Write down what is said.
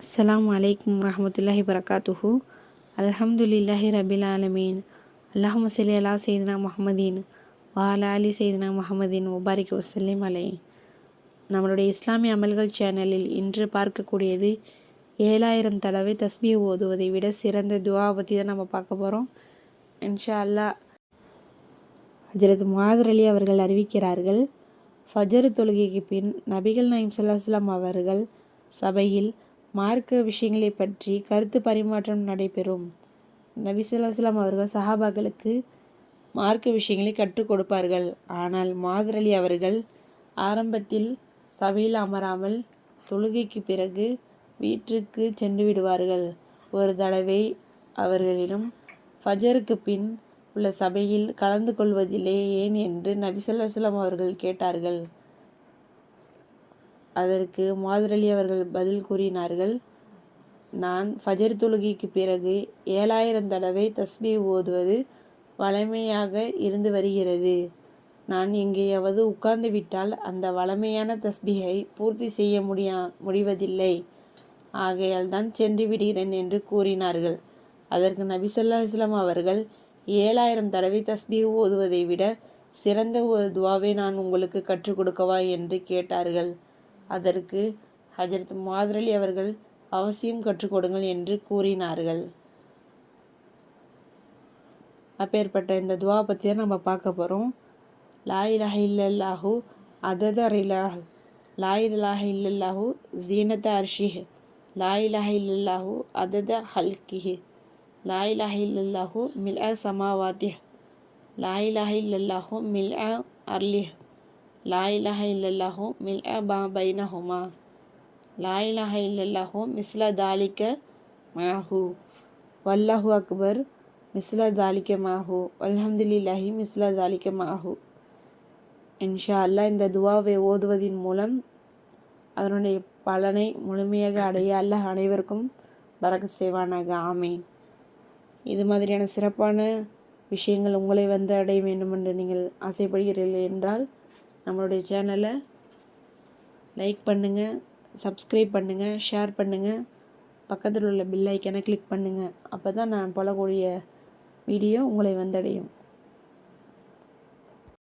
அஸ்லாம் அலைக்கும் வரஹ்மத்துல்லாஹி வரகாத்துஹு அலமதுல்லாஹி ரபில் ஆலமீன் அல்லாஹும சல்லி அலா சைதினா முஹம்மதீன் வாலா அலி சைதினா முஹம்மதீன் முபாரிக் வசல்லிம் அலை நம்மளுடைய இஸ்லாமிய அமல்கள் சேனலில் இன்று பார்க்கக்கூடியது ஏழாயிரம் தடவை தஸ்பியை ஓதுவதை விட சிறந்த துவா பற்றி தான் நம்ம பார்க்க போகிறோம் இன்ஷா அல்லாஹ் ஹஜரத் முகாதர் அலி அவர்கள் அறிவிக்கிறார்கள் ஃபஜரு தொழுகைக்கு பின் நபிகள் நாயம் ஸல்லல்லாஹு அவர்கள் சபையில் மார்க்க விஷயங்களை பற்றி கருத்து பரிமாற்றம் நடைபெறும். நபி அவர்கள் சஹாபாக்களுக்கு மார்க்க விஷயங்களை கற்றுக் கொடுப்பார்கள். ஆனால் முஹாதர் அவர்கள் ஆரம்பத்தில் சபையில் அமராமல் தொழுகைக்கு பிறகு வீட்டிற்கு சென்று விடுவார்கள். ஒரு தடவை அவர்களிடம் ஃபஜருக்கு பின் உள்ள சபையில் கலந்து கொள்வதில்லை ஏன் என்று நபி அவர்கள் கேட்டார்கள். அதற்கு மாதுரலி அவர்கள் பதில் கூறினார்கள் நான் ஃபஜர் தொழுகைக்கு பிறகு ஏழாயிரம் தடவை தஸ்பி ஓதுவது வழமையாக இருந்து வருகிறது. நான் எங்கேயாவது உட்கார்ந்து விட்டால் அந்த வழமையான தஸ்பிகை பூர்த்தி செய்ய முடியா முடிவதில்லை. ஆகையால் தான் சென்று விடுகிறேன் என்று கூறினார்கள். அதற்கு நபிசல்லா இஸ்லாம் அவர்கள் ஏழாயிரம் தடவை தஸ்பி ஓதுவதை விட சிறந்த ஒரு துவாவை நான் உங்களுக்கு கற்றுக் கொடுக்கவா? என்று கேட்டார்கள். அதற்கு ஹஜரத் முஹாதர் அவர்கள் அவசியம் கற்றுக் கொடுங்கள் என்று கூறினார்கள். அப்பேற்பட்ட இந்த துவா பற்றி தான் நம்ம பார்க்க போகிறோம் லா இலாஹ அதத ரிலாஹ் லா இலாஹ இல்லல்லாஹு ஜீனத அர்ஷிஹ். லா இலாஹ இல்லல்லாஹு அதத ஹல்கிஹ். லா இலாஹ இல்லல்லாஹு மில் அ சமாவாத்திஹ். லா இலாஹ இல்லல்லாஹு மில் அ அர்லிஹ். லா இலாஹ மில் அ பா பைனஹுமா லா இலாஹ மிஸ்ல தாலிக்க மாஹு வல்லாஹு அக்பர் மிஸ்ல தாலிக்க மாஹு அல்ஹம்துலில்லாஹி மிஸ்ல தாலிக்க மாஹு இன்ஷா அல்லாஹ் இந்த துவாவை ஓதுவதின் மூலம் அதனுடைய பலனை முழுமையாக அடைய அல்லாஹ் அனைவருக்கும் பறக்க செய்வானாக. ஆமேன். இது மாதிரியான சிறப்பான விஷயங்கள் உங்களை வந்து அடைய வேண்டும் என்று நீங்கள் ஆசைப்படுகிறீர்கள் என்றால் நம்மளுடைய சேனலை லைக் பண்ணுங்கள் சப்ஸ்கிரைப் பண்ணுங்கள் ஷேர் பண்ணுங்கள் பக்கத்தில் உள்ள பில் ஐக்கனை கிளிக் பண்ணுங்கள் அப்போ தான் நான் போடக்கூடிய வீடியோ உங்களை வந்தடையும்.